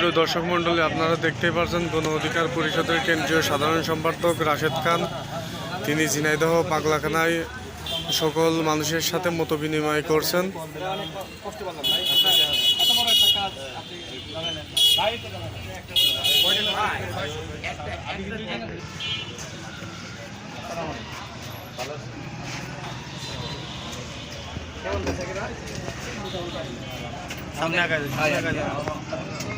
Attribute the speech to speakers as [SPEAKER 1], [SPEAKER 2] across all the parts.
[SPEAKER 1] সুপ্রিয় দর্শক মণ্ডলী, আপনারা দেখতেই পাচ্ছেন গণ অধিকার পরিষদের কেন্দ্রীয় সাধারণ সম্পাদক রাশেদ খান। তিনি ঝিনাইদহ, পাগলাখানায় সকল মানুষের সাথে মত বিনিময় করছেন।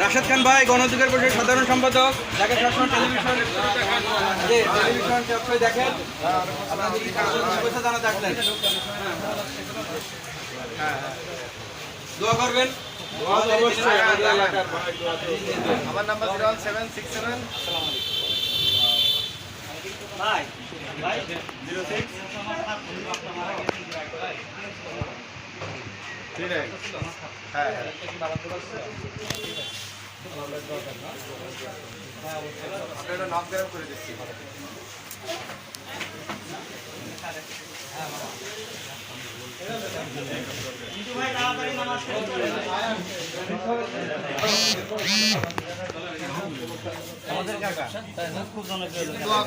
[SPEAKER 2] রাশেদ খান ভাই গণ অধিকার পরিষদের সাধারণ সম্পাদক ঢাকা সবসময় টেলিভিশন যে টেলিভিশন সবসময় দেখেন। আপনাদের কি শুভেচ্ছা জানা থাকলেন দোয়া করবেন।
[SPEAKER 3] আমার number zero one seven six seven. Zero six. হ্যাঁ হ্যাঁ। নক দেওয়া করে দিচ্ছি দোয়া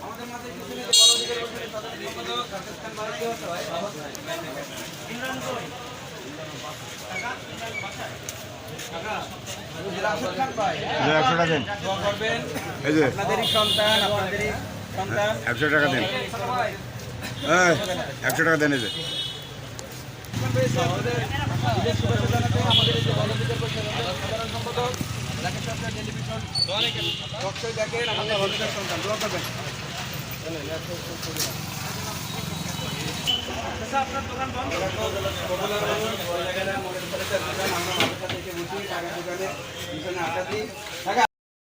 [SPEAKER 3] আমাদের
[SPEAKER 2] মাঝে কিছু নেই, গণ অধিকার পরিষদের সাধারণ সম্পাদক রাশেদ খান ভাই কি হচ্ছে ভাই? রাশেদ খান ভাই
[SPEAKER 4] একশোটা দেন একশো টাকা দেন একশো টাকা দেন এই যে
[SPEAKER 2] টেলিভিশন দেখেন আমাদের সন্তান আপনার দোকান বন্ধ? আমরা টাকা